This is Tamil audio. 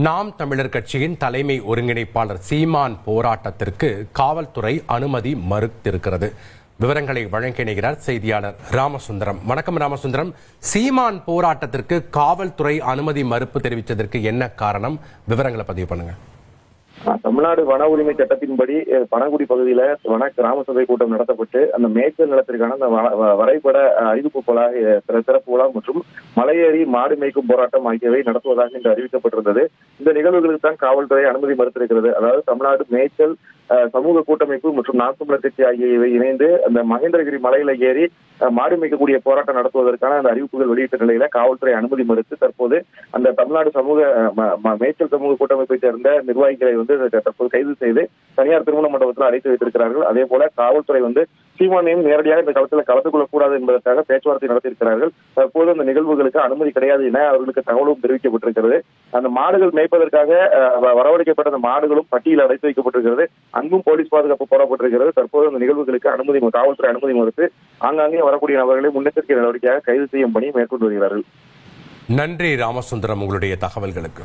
நாம் தமிழர் கட்சியின் தலைமை ஒருங்கிணைப்பாளர் சீமான் போராட்டத்திற்கு காவல்துறை அனுமதி மறுத்திருக்கிறது. விவரங்களை வழங்கிணைகிறார் செய்தியாளர் ராமசுந்தரம். வணக்கம் ராமசுந்தரம். சீமான் போராட்டத்திற்கு காவல்துறை அனுமதி மறுப்பு தெரிவித்ததற்கு என்ன காரணம்? விவரங்களை பதிவு பண்ணுங்க. தமிழ்நாடு வன உரிமை சட்டத்தின்படி அஹ், பனங்குடி பகுதியில வன கிராம சபை கூட்டம் நடத்தப்பட்டு அந்த மேய்ச்சல் நிலத்திற்கான அந்த வ- வ- வரைபட அறிவிப்பு குழா சிறப்பு விழா மற்றும் மலையேறி மாடு மேய்க்கும் போராட்டம் ஆகியவை நடத்துவதாக இன்று அறிவிக்கப்பட்டிருந்தது. இந்த நிகழ்வுகளுக்கு தான் காவல்துறை அனுமதி மறுத்திருக்கிறது. அதாவது தமிழ்நாடு மேய்ச்சல் சமூக கூட்டமைப்பு மற்றும் நாம் தமிழர் கட்சி ஆகியவை இணைந்து அந்த மகேந்திரகிரி மலையில ஏறி மாடு மேய்க்கக்கூடிய போராட்டம் நடத்துவதற்கான அந்த அறிவிப்புகள் வெளியிட்ட நிலையில காவல்துறை அனுமதி மறுத்து தற்போது அந்த தமிழ்நாடு சமூக ம- மேய்ச்சல் சமூக கூட்டமைப்பை சேர்ந்த நிர்வாகிகளை வந்து தற்போது கைது செய்து தனியார் திருமண மண்டபத்தில் அடைத்து வைத்திருக்கிறார்கள். அதே போல காவல்துறை வந்து சீமானையும் நேரடியாக இந்த களத்தில் கலந்து கொள்ளக்கூடாது என்பதற்காக பேச்சுவார்த்தை நடத்தியிருக்கிறார்கள். தற்போது அந்த நிகழ்வுகளுக்கு அனுமதி கிடையாது என அவர்களுக்கு தகவலும் தெரிவிக்கப்பட்டிருக்கிறது. அந்த மாடுகள் மேய்ப்பதற்காக வரவழைக்கப்பட்ட அந்த மாடுகளும் பட்டியல் அடைத்து வைக்கப்பட்டிருக்கிறது. அங்கும் போலீஸ் பாதுகாப்பு போடப்பட்டிருக்கிறது. தற்போது அந்த நிகழ்வுகளுக்கு அனுமதி காவல்துறை அனுமதி மறுத்து ஆங்காங்கே வரக்கூடிய நபர்களை முன்னெச்சரிக்கை நடவடிக்கையாக கைது செய்யும் பணி மேற்கொண்டு வருகிறார்கள். நன்றி ராமசுந்தரம் உங்களுடைய தகவல்களுக்கு.